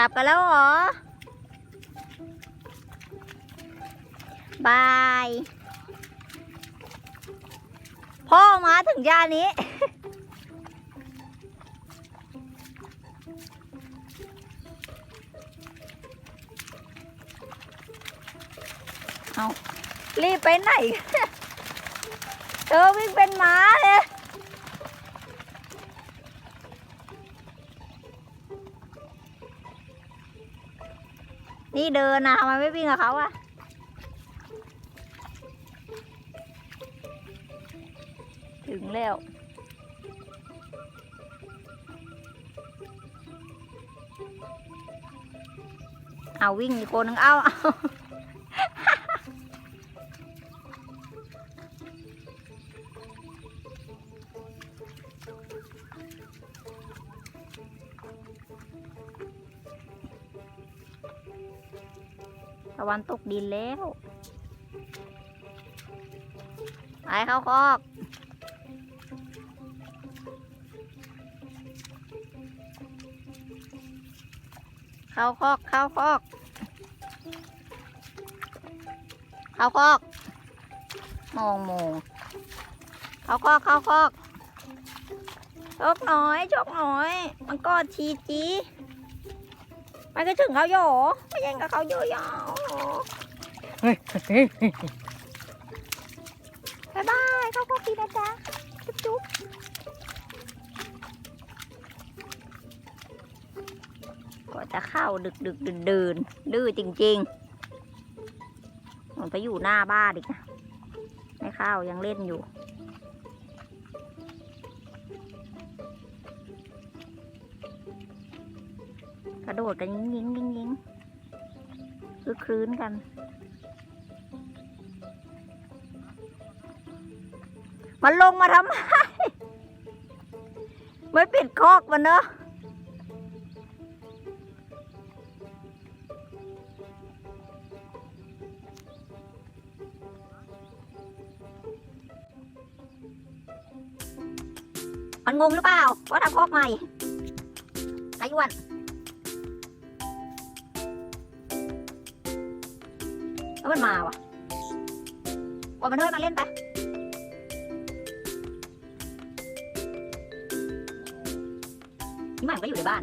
กลับกันแล้วหรอบาย พ่อมาถึงยานี้ เอารีบไปไหน เธอวิ่งเป็นม้าเลย นี่เดินนะทำไมไม่วิ่งกับเขาอะถึงแล้วเอาวิ่งอีกคนนึงเอาเอา ตะวันตกดินแล้วไปเข้าคอกเข้าคอกเข้าคอกเข้าคอกมองมองเข้าคอกเข้าคอกชกหน่อยชกหน่อย มันก็ชีจี ไปก็ถึงเขาโยไปแย่งกับเขาโยยาวเยเฮ้ยเฮ้ยบายบายเข้าคอกดีนะจ๊ะจุ๊บจุ๊บก็จะเข้าดึกดึกเดินเดินดื้อจริงๆมันไปอยู่หน้าบ้านอีกนะไม่เข้ายังเล่นอยู่ กระโดดกันยิงยิงยิงยิงคือคลื้นกัน มันลงมาทำไมไม่ปิดคอกมันเนอะมันงงหรือเปล่าว่าทำคอกใหม่ไอ้อ้วน แล้วมันมาว่ะว่ามันเฮ้ยมาเล่นไปนี่มันก็อยู่ในบ้าน